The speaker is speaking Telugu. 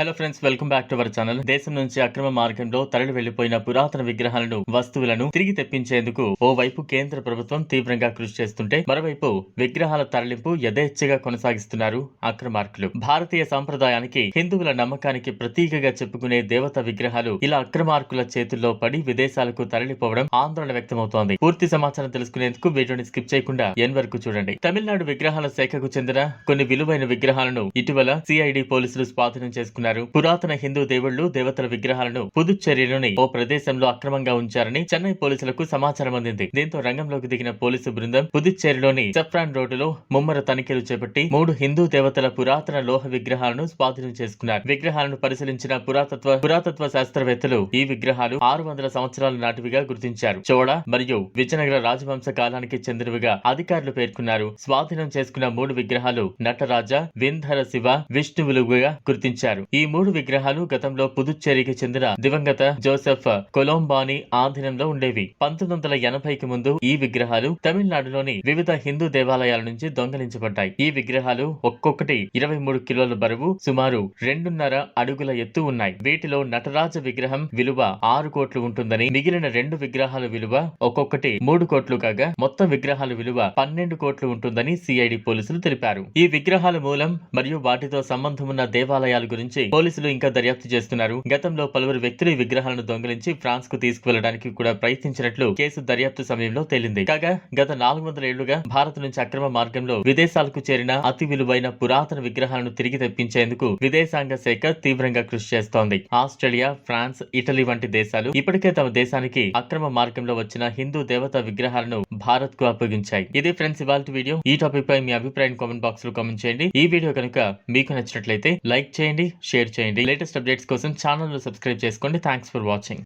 Hello friends welcome back to our channel దేశం నుంచి అక్రమ మార్గంలో తరలి వెళ్ళిపోయిన పురాతన విగ్రహాలను వస్తువులను తిరిగి తెప్పించేందుకు ఓ వైపు కేంద్ర ప్రభుత్వం తీవ్రంగా కృషి చేస్తుంటే మరోవైపు విగ్రహాల తరలింపు యథేచ్ఛగా కొనసాగిస్తున్నారు అక్రమార్కులు. భారతీయ సంప్రదాయానికి హిందువుల నమ్మకానికి ప్రతీకగా చెప్పుకునే దేవత విగ్రహాలు ఇలా అక్రమార్కుల చేతుల్లో పడి విదేశాలకు తరలిపోవడం ఆందోళన వ్యక్తమవుతోంది. పూర్తి సమాచారం తెలుసుకునేందుకు వీడియోని స్కిప్ చేయకుండా ఎన్ వరకు చూడండి. తమిళనాడు విగ్రహాల శాఖకు చెందిన కొన్ని విలువైన విగ్రహాలను ఇటీవల సిఐడి పోలీసులు స్వాధీనం చేసుకున్నారు. పురాతన హిందూ దేవుళ్ళు దేవతల విగ్రహాలను పుదుచ్చేరిలోని ఓ ప్రదేశంలో అక్రమంగా ఉంచారని చెన్నై పోలీసులకు సమాచారం అందింది. దీంతో రంగంలోకి దిగిన పోలీసు బృందం పుదుచ్చేరిలోని సఫ్రాన్ రోడ్డులో ముమ్మర తనిఖీలు చేపట్టి మూడు హిందూ దేవతల పురాతన లోహ విగ్రహాలను స్వాధీనం చేసుకున్నారు. విగ్రహాలను పరిశీలించిన పురాతత్వ పురాతత్వ శాస్త్రవేత్తలు ఈ విగ్రహాలు ఆరు వందల సంవత్సరాల నాటివిగా గుర్తించారు. చోళ మరియు విజయనగర రాజవంశ కాలానికి చెందినవిగా అధికారులు పేర్కొన్నారు. స్వాధీనం చేసుకున్న మూడు విగ్రహాలు నటరాజ వింధర శివ విష్ణువులుగా గుర్తించారు. ఈ ఈ మూడు విగ్రహాలు గతంలో పుదుచ్చేరికి చెందిన దివంగత జోసెఫ్ కొలంబాని ఆధీనంలో ఉండేవి. పంతొమ్మిది వందల ఎనభైకి ముందు ఈ విగ్రహాలు తమిళనాడులోని వివిధ హిందూ దేవాలయాల నుంచి దొంగలించబడ్డాయి. ఈ విగ్రహాలు ఒక్కొక్కటి ఇరవై మూడు కిలోల బరువు సుమారు రెండున్నర అడుగుల ఎత్తు ఉన్నాయి. వీటిలో నటరాజ విగ్రహం విలువ ఆరు కోట్లు ఉంటుందని మిగిలిన రెండు విగ్రహాల విలువ ఒక్కొక్కటి మూడు కోట్లు కాగా మొత్తం విగ్రహాల విలువ పన్నెండు కోట్లు ఉంటుందని సిఐడి పోలీసులు తెలిపారు. ఈ విగ్రహాల మూలం మరియు వాటితో సంబంధం ఉన్న దేవాలయాల గురించి పోలీసులు ఇంకా దర్యాప్తు చేస్తున్నారు. గతంలో పలువురు వ్యక్తులు విగ్రహాలను దొంగిలించి ఫ్రాన్స్కు తీసుకువెళ్ళడానికి కూడా ప్రయత్నించినట్లు కేసు దర్యాప్తు సమయంలో తేలింది. కాగా గత నాలుగు వందల ఏళ్ళుగా భారత్ నుంచి అక్రమ మార్గంలో విదేశాలకు చేరిన అతి విలువైన పురాతన విగ్రహాలను తిరిగి తెప్పించేందుకు విదేశాంగ శాఖ తీవ్రంగా కృషి చేస్తోంది. ఆస్ట్రేలియా ఫ్రాన్స్ ఇటలీ వంటి దేశాలు ఇప్పటికే తమ దేశానికి అక్రమ మార్గంలో వచ్చిన హిందూ దేవతా విగ్రహాలను భారత్కు అప్పగించాయి. ఇది ఫ్రెండ్స్ ఇవాళ వీడియో. ఈ టాపిక్ పై మీ అభిప్రాయం కామెంట్ బాక్స్లో కామెంట్ చేయండి. ఈ వీడియో కనుక మీకు నచ్చినట్లయితే లైక్ చేయండి షేర్ చేయండి. లేటెస్ట్ అప్డేట్స్ కోసం ఛానల్ను సబ్స్క్రైబ్ చేసుకోండి. Thanks for watching